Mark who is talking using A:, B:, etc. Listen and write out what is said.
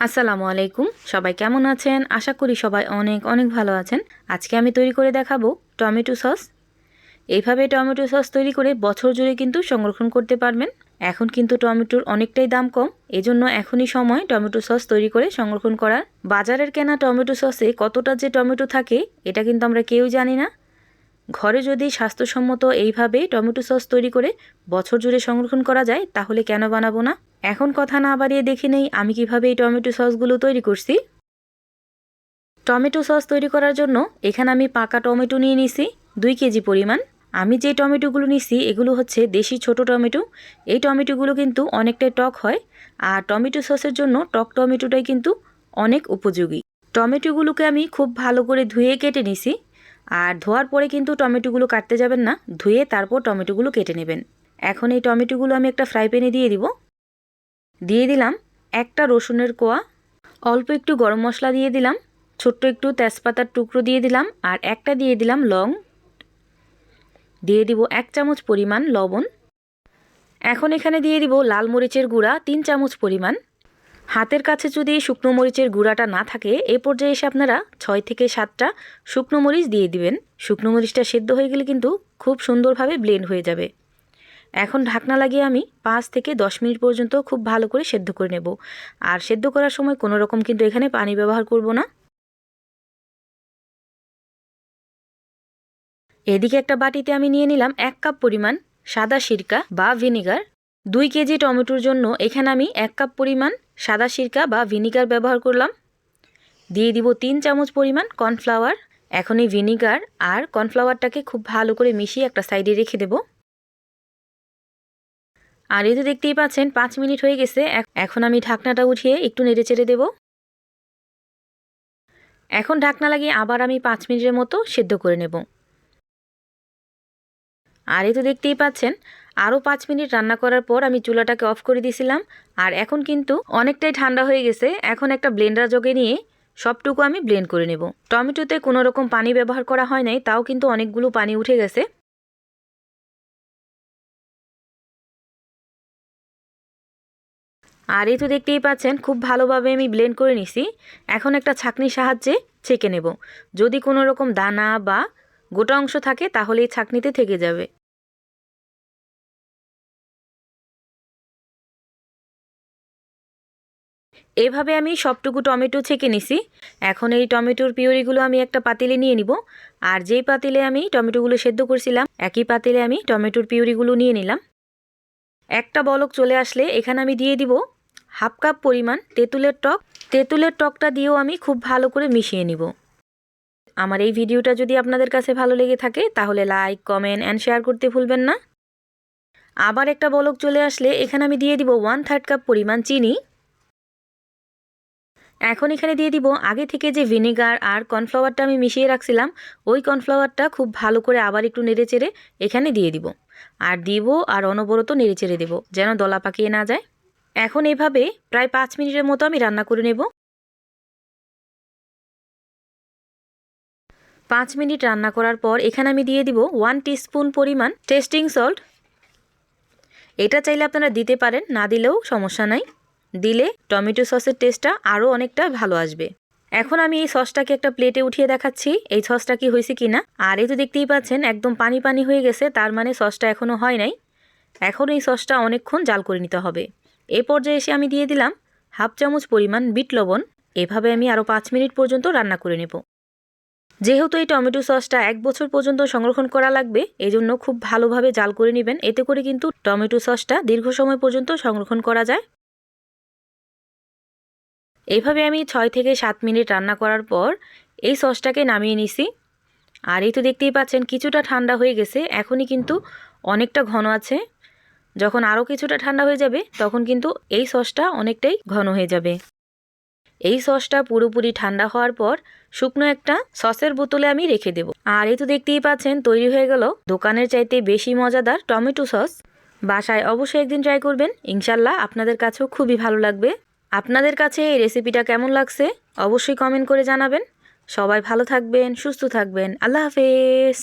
A: আসসালামু আলাইকুম। সবাই কেমন আছেন? আশা করি সবাই অনেক অনেক ভালো আছেন। আজকে আমি তৈরি করে দেখাবো টমেটো সস। এইভাবে টমেটো সস তৈরি করে বছর জুড়ে কিন্তু সংরক্ষণ করতে পারবেন। এখন কিন্তু টমেটোর অনেকটাই দাম কম। এজন্য এখনই সময় টমেটো সস তৈরি করে সংরক্ষণ করার। বাজারের কেনা টমেটো সসে কতটা যে টমেটো থাকে, এটা কিন্তু আমরা কেউ জানি না। ঘরে যদি স্বাস্থ্যসম্মত এইভাবে টমেটো সস তৈরি করে বছর জুড়ে সংরক্ষণ করা যায়, তাহলে কেন বানাবো না? এখন কথা না বাড়িয়ে দেখে নেই, আমি কীভাবে এই টমেটো সসগুলো তৈরি করছি? টমেটো সস তৈরি করার জন্য এখানে আমি পাকা টমেটো নিয়ে নিছি, দুই কেজি পরিমাণ। আমি যে টমেটোগুলো নিছি, এগুলো হচ্ছে দেশি ছোট টমেটো। এই টমেটোগুলো কিন্তু অনেকটাই টক হয়, আর টমেটো সসের জন্য টক টমেটোটাই কিন্তু অনেক উপযোগী। টমেটোগুলোকে আমি খুব ভালো করে ধুয়ে কেটে নিছি, আর ধোয়ার পরে কিন্তু টমেটোগুলো কাটতে যাবেন না, ধুয়ে তারপর টমেটোগুলো কেটে নেবেন। এখন এই টমেটোগুলো আমি একটা ফ্রাই প্যানে দিয়ে দিব। দিয়ে দিলাম একটা রসুনের কোয়া। অল্প একটু গরম মশলা দিয়ে দিলাম, ছোট্ট একটু তেজপাতার টুকরো দিয়ে দিলাম, আর একটা দিয়ে দিলাম লং। দিয়ে দিব এক চামচ পরিমাণ লবণ। এখন এখানে দিয়ে দিব লাল মরিচের গুঁড়া তিন চামচ পরিমাণ। হাতের কাছে যদি শুকনো মরিচের গুঁড়াটা না থাকে, এ পর্যায়ে এসে আপনারা ছয় থেকে সাতটা শুকনো মরিচ দিয়ে দিবেন। শুকনো মরিচটা সেদ্ধ হয়ে গেলে কিন্তু খুব সুন্দরভাবে ব্লেন্ড হয়ে যাবে। এখন ঢাকনা লাগিয়ে আমি পাঁচ থেকে দশ মিনিট পর্যন্ত খুব ভালো করে সেদ্ধ করে নেব। আর সেদ্ধ করার সময় কোনো রকম কিন্তু এখানে পানি ব্যবহার করব না। এদিকে একটা বাটিতে আমি নিয়ে নিলাম এক কাপ পরিমাণ সাদা সিরকা বা ভিনিগার। দুই কেজি টমেটোর জন্য এখানে আমি এক কাপ পরিমাণ সাদা সিরকা বা ভিনিগার ব্যবহার করলাম। দিয়ে দিব তিন চামচ পরিমাণ কর্নফ্লাওয়ার। এখন এই ভিনিগার আর কর্নফ্লাওয়ারটাকে খুব ভালো করে মিশিয়ে একটা সাইডে রেখে দেব। আর এই তো দেখতেই পাচ্ছেন, পাঁচ মিনিট হয়ে গেছে। এখন আমি ঢাকনাটা উঠিয়ে একটু নেড়ে চেড়ে দেব। এখন ঢাকনা লাগিয়ে আবার আমি পাঁচ মিনিটের মতো সেদ্ধ করে নেব। আর এই তো দেখতেই পাচ্ছেন, আরও পাঁচ মিনিট রান্না করার পর আমি চুলাটাকে অফ করে দিয়েছিলাম। আর এখন কিন্তু অনেকটাই ঠান্ডা হয়ে গেছে। এখন একটা ব্লেন্ডার জগে নিয়ে সবটুকু আমি ব্লেন্ড করে নেব। টমেটোতে কোনো রকম পানি ব্যবহার করা হয় নাই, তাও কিন্তু অনেকগুলো পানি উঠে গেছে। আর এই তো দেখতেই পাচ্ছেন, খুব ভালোভাবে আমি ব্লেন্ড করে নিছি। এখন একটা ছাকনির সাহায্যে ছেঁকে নেব। যদি কোনো রকম দানা বা গোটা অংশ থাকে, তাহলে এই ছাকনিতে থেকে যাবে। এভাবে আমি সবটুকু টমেটো ছেঁকে নিছি। এখন এই টমেটোর পিওরিগুলো আমি একটা পাতিলে নিয়ে নিব। আর যেই পাতিলে আমি টমেটোগুলো সেদ্ধ করছিলাম, একই পাতিলে আমি টমেটোর পিওরিগুলো নিয়ে নিলাম। একটা বলক চলে আসলে এখানে আমি দিয়ে দিব হাফ কাপ পরিমাণ তেঁতুলের টক। তেঁতুলের টকটা দিয়েও আমি খুব ভালো করে মিশিয়ে নিব। আমার এই ভিডিওটা যদি আপনাদের কাছে ভালো লেগে থাকে, তাহলে লাইক কমেন্ট অ্যান্ড শেয়ার করতে ভুলবেন না। আবার একটা বলক চলে আসলে, এখানে আমি দিয়ে দিব ওয়ান থার্ড কাপ পরিমাণ চিনি। এখন এখানে দিয়ে দিব আগে থেকে যে ভিনেগার আর কর্নফ্লাওয়ারটা আমি মিশিয়ে রাখছিলাম, ওই কর্নফ্লাওয়ারটা খুব ভালো করে আবার একটু নেড়েচেড়ে এখানে দিয়ে দিব। আর দিব আর অনবরত নেড়ে চেড়ে দেবো, যেন দলা পাকিয়ে না যায়। এখন এভাবে প্রায় পাঁচ মিনিটের মতো আমি রান্না করে নেব। পাঁচ মিনিট রান্না করার পর এখানে আমি দিয়ে দিব ওয়ান টিস্পুন পরিমাণ টেস্টিং সল্ট। এটা চাইলে আপনারা দিতে পারেন, না দিলেও সমস্যা নাই। দিলে টমেটো সসের টেস্টটা আরও অনেকটা ভালো আসবে। এখন আমি এই সসটাকে একটা প্লেটে উঠিয়ে দেখাচ্ছি, এই সসটা কি হয়েছে কি না আর এই তো দেখতেই পাচ্ছেন, একদম পানি পানি হয়ে গেছে, তার মানে সসটা এখনও হয় নাই। এখন এই সসটা অনেকক্ষণ জাল করে নিতে হবে। এ পর্যায়ে এসে আমি দিয়ে দিলাম হাফ চামচ পরিমাণ বিট লবণ। এভাবে আমি আরও পাঁচ মিনিট পর্যন্ত রান্না করে নেব। যেহেতু এই টমেটো সসটা এক বছর পর্যন্ত সংরক্ষণ করা লাগবে এই জন্য খুব ভালোভাবে জাল করে নেবেন। এতে করে কিন্তু টমেটো সসটা দীর্ঘ সময় পর্যন্ত সংরক্ষণ করা যায়। এইভাবে আমি ছয় থেকে সাত মিনিট রান্না করার পর এই সসটাকে নামিয়ে নিছি। আর এই তো দেখতেই পাচ্ছেন, কিছুটা ঠান্ডা হয়ে গেছে, এখনই কিন্তু অনেকটা ঘন আছে। যখন আরও কিছুটা ঠান্ডা হয়ে যাবে, তখন কিন্তু এই সসটা অনেকটাই ঘন হয়ে যাবে। এই সসটা পুরোপুরি ঠান্ডা হওয়ার পর শুকনো একটা সসের বোতলে আমি রেখে দেব। আর এই তো দেখতেই পাচ্ছেন, তৈরি হয়ে গেল দোকানের চাইতে বেশি মজাদার টমেটো সস। বাসায় অবশ্যই একদিন ট্রাই করবেন, ইনশাল্লাহ আপনাদের কাছেও খুবই ভালো লাগবে। আপনাদের কাছে এই রেসিপিটা কেমন লাগছে অবশ্যই কমেন্ট করে জানাবেন। সবাই ভালো থাকবেন, সুস্থ থাকবেন, আল্লাহ হাফেজ।